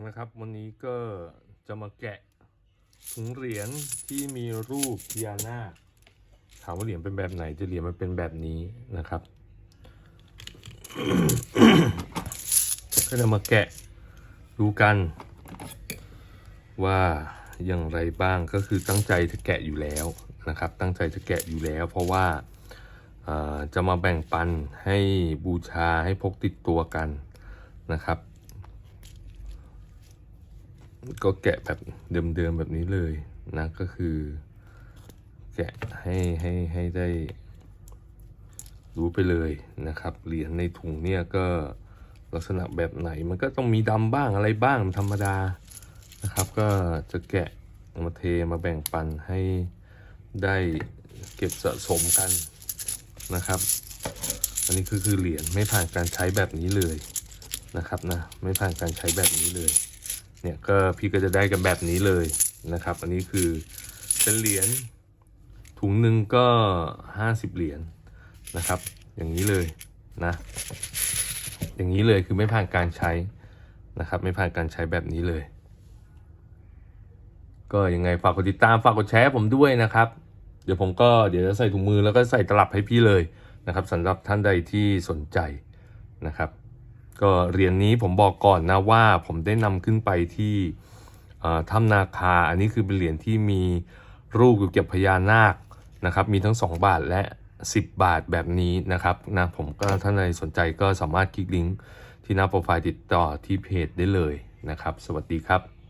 นะครับ วันนี้ก็จะมาแกะถุงเหรียญที่มีรูปพญานาคถามว่าเหรียญเป็นแบบไหนจะเหรียญมันเป็นแบบนี้นะครับ ก็จะมาแกะดูกันว่าอย่างไรบ้างก็คือตั้งใจจะแกะอยู่แล้วนะครับ ตั้งใจจะแกะอยู่แล้ว เพราะว่าจะมาแบ่งปันให้บูชาให้พกติดตัวกันนะครับ ก็แกะแบบเดิมๆแบบนี้เลยนะก็คือ แกะให้ให้ให้ได้ รู้ไปเลยนะครับ เหรียญในถุงเนี่ยก็ลักษณะแบบไหนมันก็ต้องมีดำบ้างอะไรบ้างธรรมดานะครับ ก็จะแกะมาเทมาแบ่งปันให้ได้เก็บสะสมกันนะครับ อันนี้คือคือเหรียญไม่ผ่านการใช้แบบนี้เลยนะครับนะไม่ผ่านการใช้แบบนี้เลย เนี่ยก็พี่ก็จะได้กันแบบนี้เลยนะครับ อันนี้คือเป็นเหรียญถุงหนึ่งก็ห้าสิบเหรียญนะครับ อย่างนี้เลยนะ อย่างนี้เลยคือไม่ผ่านการใช้นะครับ ไม่ผ่านการใช้แบบนี้เลย ก็ยังไงฝากกดติดตามฝากกดแชร์ผมด้วยนะครับ เดี๋ยวผมก็เดี๋ยวจะใส่ถุงมือแล้วก็ใส่ตลับให้พี่เลยนะครับสำหรับท่านใดที่สนใจนะครับ ก็เหรียญนี้ผมบอกก่อนนะว่าผมได้นำขึ้นไปที่ถ้ำนาคา อันนี้คือเป็นเหรียญที่มีรูปเกี่ยวกับพญานาคนะครับ มีทั้ง 2 บาทและ 10 บาทแบบนี้นะครับนะผมก็ท่านใดสนใจก็สามารถคลิกลิงก์ที่หน้าโปรไฟล์ติดต่อที่เพจได้เลยนะครับ สวัสดีครับ